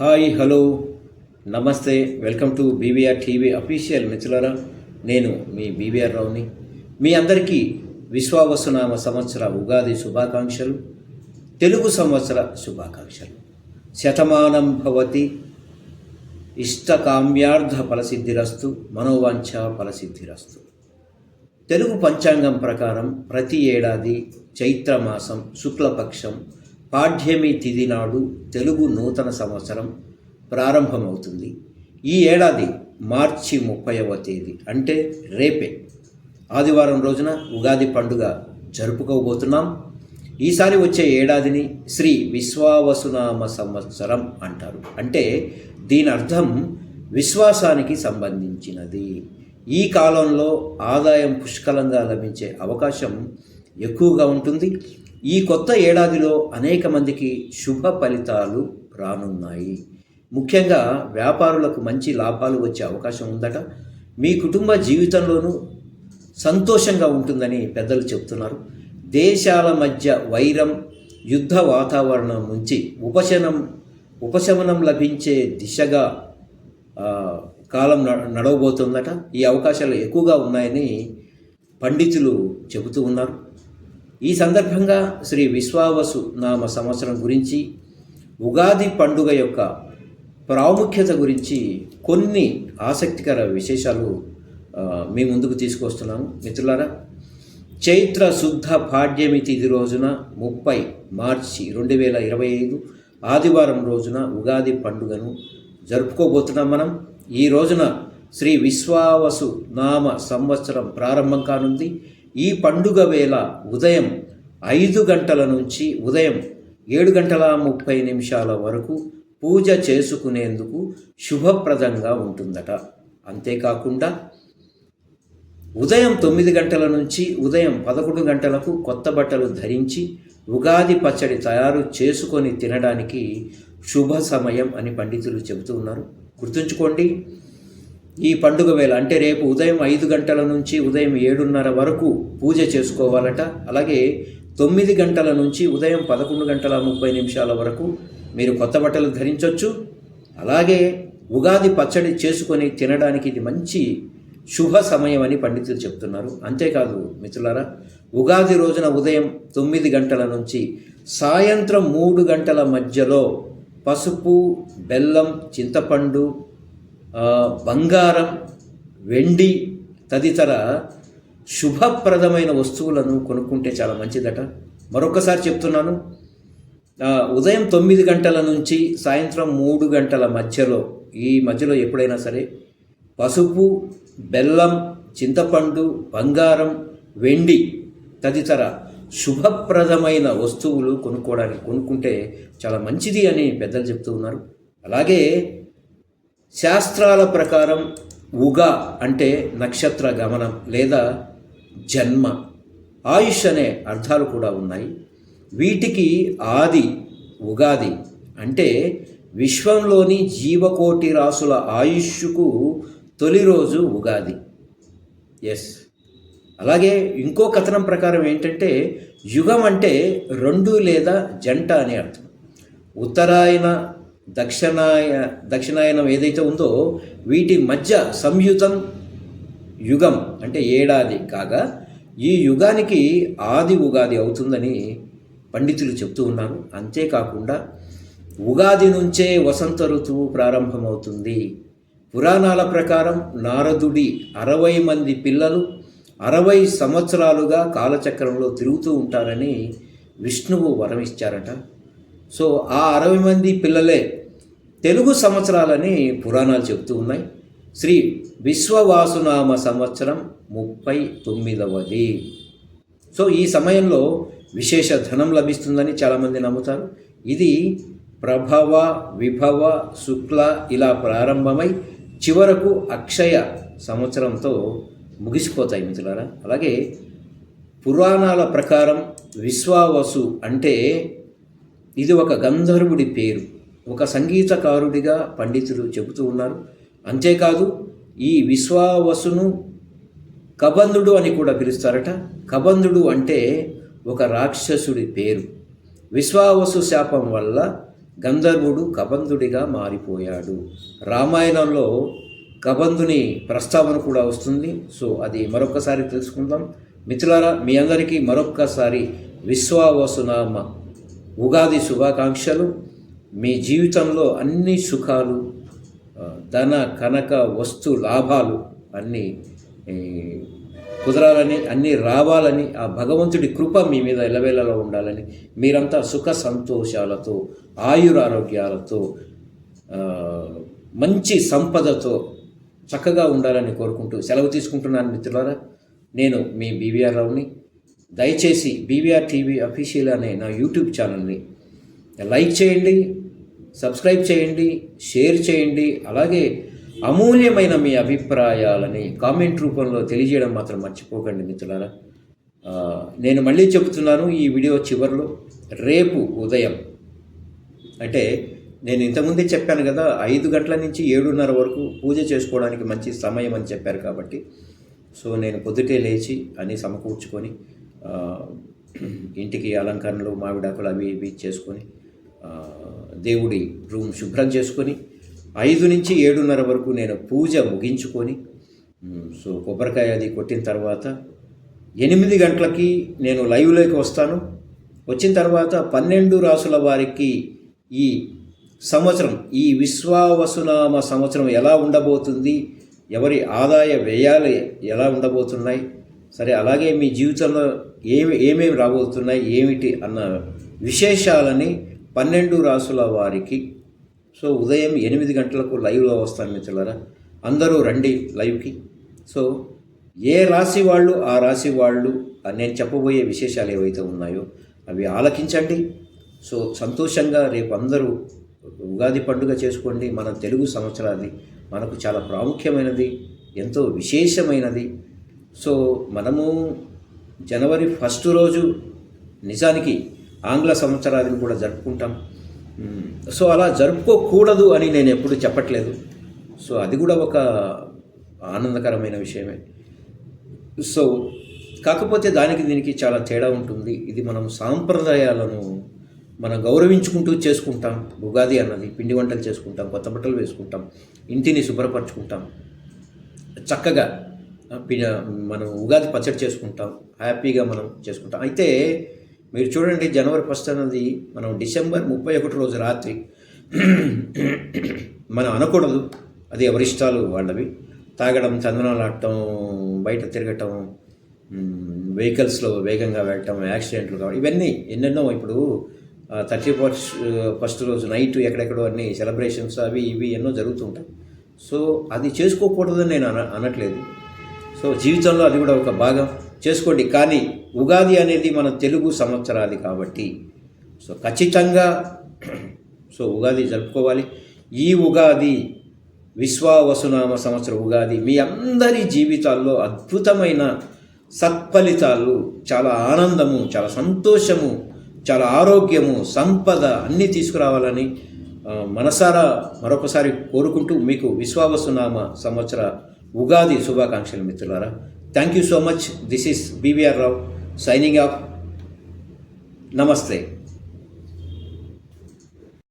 Hi hello. నమస్తే. Welcome to BVR TV official మిత్రులరా. నేను మీ బీవీఆర్ రావుని మీ అందరికీ విశ్వావసునామ సంవత్సర ఉగాది శుభాకాంక్షలు తెలుగు సంవత్సర శుభాకాంక్షలు. శతమానం భవతి. ఇష్టకామ్యార్థ ఫలసిద్ధిరస్తు మనోవాంఛ ఫలసిద్ధిరస్తు. తెలుగు పంచాంగం ప్రకారం ప్రతి ఏడాది చైత్రమాసం శుక్లపక్షం పాఠ్యమి తిథి నాడు తెలుగు నూతన సంవత్సరం ప్రారంభమవుతుంది. ఈ ఏడాది మార్చి ముప్పైవ తేదీ అంటే రేపే. ఆదివారం రోజున ఉగాది పండుగ జరుపుకోబోతున్నాం. ఈసారి వచ్చే ఏడాదిని శ్రీ విశ్వావసునామ సంవత్సరం అంటారు. అంటే దీని అర్థం విశ్వాసానికి సంబంధించినది. ఈ కాలంలో ఆదాయం పుష్కలంగా లభించే అవకాశం ఎక్కువగా ఉంటుంది. ఈ కొత్త ఏడాదిలో అనేక మందికి శుభ ఫలితాలు రానున్నాయి. ముఖ్యంగా వ్యాపారులకు మంచి లాభాలు వచ్చే అవకాశం ఉందట. మీ కుటుంబ జీవితంలోనూ సంతోషంగా ఉంటుందని పెద్దలు చెప్తున్నారు. దేశాల మధ్య వైరం యుద్ధ వాతావరణం నుంచి ఉపశమనం ఉపశమనం లభించే దిశగా కాలం నడవబోతుందట. ఈ అవకాశాలు ఎక్కువగా ఉన్నాయని పండితులు చెబుతూ ఉన్నారు. ఈ సందర్భంగా శ్రీ విశ్వావసు నామ సంవత్సరం గురించి ఉగాది పండుగ యొక్క ప్రాముఖ్యత గురించి కొన్ని ఆసక్తికర విశేషాలు మీ ముందుకు తీసుకొస్తున్నాము. మిత్రులారా చైత్ర శుద్ధ పాడ్యమి తిథి రోజున ముప్పై మార్చి రెండు వేల ఇరవై ఐదు ఆదివారం రోజున ఉగాది పండుగను జరుపుకోబోతున్నాం మనం. ఈ రోజున శ్రీ విశ్వావసు నామ సంవత్సరం ప్రారంభం కానుంది. ఈ పండుగ వేళ ఉదయం ఐదు గంటల నుంచి ఉదయం ఏడు గంటల ముప్పై నిమిషాల వరకు పూజ చేసుకునేందుకు శుభప్రదంగా ఉంటుందట. అంతేకాకుండా ఉదయం తొమ్మిది గంటల నుంచి ఉదయం పదకొండు గంటలకు కొత్త బట్టలు ధరించి ఉగాది పచ్చడి తయారు చేసుకొని తినడానికి శుభ సమయం అని పండితులు చెబుతూ ఉన్నారు. గుర్తుంచుకోండి ఈ పండుగ వేళ అంటే రేపు ఉదయం ఐదు గంటల నుంచి ఉదయం ఏడున్నర వరకు పూజ చేసుకోవాలట. అలాగే తొమ్మిది గంటల నుంచి ఉదయం పదకొండు గంటల ముప్పై నిమిషాల వరకు మీరు కొత్త బట్టలు ధరించవచ్చు అలాగే ఉగాది పచ్చడి చేసుకొని తినడానికి ఇది మంచి శుభ సమయం అని పండితులు చెప్తున్నారు. అంతేకాదు మిత్రులారా ఉగాది రోజున ఉదయం తొమ్మిది గంటల నుంచి సాయంత్రం మూడు గంటల మధ్యలో పసుపు బెల్లం చింతపండు బంగారం వెండి తదితర శుభప్రదమైన వస్తువులను కొనుక్కుంటే చాలా మంచిదట. మరొకసారి చెప్తున్నాను. ఉదయం తొమ్మిది గంటల నుంచి సాయంత్రం మూడు గంటల మధ్యలో ఈ మధ్యలో ఎప్పుడైనా సరే పసుపు బెల్లం చింతపండు బంగారం వెండి తదితర శుభప్రదమైన వస్తువులు కొనుక్కోవడానికి కొనుక్కుంటే చాలా మంచిది అని పెద్దలు చెప్తూ ఉన్నారు. అలాగే శాస్త్రాల ప్రకారం ఉగా అంటే నక్షత్ర గమనం లేదా జన్మ. ఆయుష్ అనే అర్థాలు కూడా ఉన్నాయి. వీటికి ఆది ఉగాది అంటే విశ్వంలోని జీవకోటి రాసుల ఆయుష్కు తొలి రోజు ఉగాది. ఎస్ అలాగే ఇంకో కథనం ప్రకారం ఏంటంటే యుగం అంటే రెండు లేదా జంట అని అర్థం. ఉత్తరాయణ దక్షిణాయ దక్షిణాయనం ఏదైతే ఉందో వీటి మధ్య సంయుతం యుగం అంటే ఏడాది కాగా ఈ యుగానికి ఆది ఉగాది అవుతుందని పండితులు చెప్తూ ఉన్నారు. అంతేకాకుండా ఉగాది నుంచే వసంత ఋతువు ప్రారంభమవుతుంది. పురాణాల ప్రకారం నారదుడి అరవై మంది పిల్లలు అరవై సంవత్సరాలుగా కాలచక్రంలో తిరుగుతూ ఉంటారని విష్ణువు వరమిచ్చారట. సో ఆ అరవై మంది పిల్లలే తెలుగు సంవత్సరాలని పురాణాలు చెప్తూ ఉన్నాయి. శ్రీ విశ్వవాసునామ సంవత్సరం ముప్పై తొమ్మిదవది. సో ఈ సమయంలో విశేష ధనం లభిస్తుందని చాలామంది నమ్ముతారు. ఇది ప్రభవ విభవ శుక్ల ఇలా ప్రారంభమై చివరకు అక్షయ సంవత్సరంతో ముగిసిపోతాయి మిత్రులారా. అలాగే పురాణాల ప్రకారం విశ్వావసు అంటే ఇది ఒక గంధర్వుడి పేరు. ఒక సంగీతకారుడిగా పండితులు చెబుతూ ఉన్నారు. అంతేకాదు ఈ విశ్వావసును కబంధుడు అని కూడా పిలుస్తారట. కబంధుడు అంటే ఒక రాక్షసుడి పేరు. విశ్వావసు శాపం వల్ల గంధర్వుడు కబంధుడిగా మారిపోయాడు. రామాయణంలో కబంధుని ప్రస్తావన కూడా వస్తుంది. సో అది మరొకసారి తెలుసుకుందాం. మిత్రులారా మీ అందరికీ మరొక్కసారి విశ్వావసునామ ఉగాది శుభాకాంక్షలు. మీ జీవితంలో అన్ని సుఖాలు ధన కనక వస్తు లాభాలు అన్నీ కుదరాలని అన్నీ రావాలని ఆ భగవంతుడి కృప మీ మీద ఎలవేళలో ఉండాలని మీరంతా సుఖ సంతోషాలతో ఆయురారోగ్యాలతో మంచి సంపదతో చక్కగా ఉండాలని కోరుకుంటూ సెలవు తీసుకుంటున్నాను మిత్రులారా. నేను మీ బీవీఆర్ రావుని దయచేసి బీవీఆర్ టీవీ అఫీషియల్ అనే నా యూట్యూబ్ ఛానల్ని లైక్ చేయండి సబ్స్క్రైబ్ చేయండి షేర్ చేయండి అలాగే అమూల్యమైన మీ అభిప్రాయాలని కామెంట్ రూపంలో తెలియజేయడం మాత్రం మర్చిపోకండి మిత్రులారా. నేను మళ్ళీ చెబుతున్నాను ఈ వీడియో చివరిలో రేపు ఉదయం అంటే నేను ఇంతకుముందే చెప్పాను కదా ఐదు గంటల నుంచి ఏడున్నర వరకు పూజ చేసుకోవడానికి మంచి సమయం అని చెప్పారు కాబట్టి సో నేను పొద్దుటే లేచి అన్నీ సమకూర్చుకొని ఇంటికి అలంకరణలు మామిడాకులు అవి ఇవి చేసుకొని దేవుడి రూమ్ శుభ్రం చేసుకొని ఐదు నుంచి ఏడున్నర వరకు నేను పూజ ముగించుకొని సో కొబ్బరికాయ అది కొట్టిన తర్వాత ఎనిమిది గంటలకి నేను లైవ్లోకి వస్తాను. వచ్చిన తర్వాత పన్నెండు రాసుల వారికి ఈ సంవత్సరం ఈ విశ్వావసునామ సంవత్సరం ఎలా ఉండబోతుంది ఎవరి ఆదాయ వ్యయాలు ఎలా ఉండబోతున్నాయి సరే అలాగే మీ జీవితంలో ఏమి ఏమేమి రాబోతున్నాయి ఏమిటి అన్న విశేషాలని పన్నెండు రాసుల వారికి సో ఉదయం ఎనిమిది గంటలకు లైవ్లో వస్తాను మిత్రులరా. అందరూ రండి లైవ్కి. సో ఏ రాశి వాళ్ళు ఆ రాశి వాళ్ళు నేను చెప్పబోయే విశేషాలు ఏవైతే ఉన్నాయో అవి ఆలకించండి. సో సంతోషంగా రేపు అందరూ ఉగాది పండుగ చేసుకోండి. మన తెలుగు సంవత్సరాది మనకు చాలా ప్రాముఖ్యమైనది ఎంతో విశేషమైనది. సో మనము జనవరి ఫస్ట్ రోజు నిజానికి ఆంగ్ల సంవత్సరాదిని కూడా జరుపుకుంటాం. సో అలా జరుపుకోకూడదు అని నేను ఎప్పుడు చెప్పట్లేదు. సో అది కూడా ఒక ఆనందకరమైన విషయమే. సో కాకపోతే దానికి దీనికి చాలా తేడా ఉంటుంది. ఇది మనం సాంప్రదాయాలను మనం గౌరవించుకుంటూ చేసుకుంటాం. ఉగాది అన్నది పిండి వంటలు చేసుకుంటాం కొత్త బట్టలు వేసుకుంటాం ఇంటిని శుభ్రపరచుకుంటాం. చక్కగా మనం ఉగాది పచ్చడి చేసుకుంటాం హ్యాపీగా మనం చేసుకుంటాం. అయితే మీరు చూడండి జనవరి ఫస్ట్ అన్నది మనం డిసెంబర్ ముప్పై ఒకటి రోజు రాత్రి మనం అనకూడదు. అది ఎవరిష్టాలు వాళ్ళవి. తాగడం చందనాలు ఆడటం బయట తిరగటం వెహికల్స్లో వేగంగా వెళ్ళటం యాక్సిడెంట్లు కావడం ఇవన్నీ ఎన్నెన్నో ఇప్పుడు థర్టీ ఫస్ట్ ఫస్ట్ రోజు నైట్ ఎక్కడెక్కడో అన్ని సెలబ్రేషన్స్ అవి ఇవి ఎన్నో జరుగుతుంటాయి సో అది చేసుకోకూడదని నేను అన అనట్లేదు. సో జీవితంలో అది కూడా ఒక భాగం. చేసుకోండి. కానీ ఉగాది అనేది మన తెలుగు సంవత్సరాది కాబట్టి సో ఖచ్చితంగా సో ఉగాది జరుపుకోవాలి. ఈ ఉగాది విశ్వావసునామ సంవత్సర ఉగాది మీ అందరి జీవితాల్లో అద్భుతమైన సత్ఫలితాలు చాలా ఆనందము చాలా సంతోషము చాలా ఆరోగ్యము సంపద అన్నీ తీసుకురావాలని మనసారా మరొకసారి కోరుకుంటూ మీకు విశ్వావసునామ సంవత్సర ఉగాది శుభాకాంక్షలు మిత్రులారా. Thank you so much this is BVR Rao signing off నమస్తే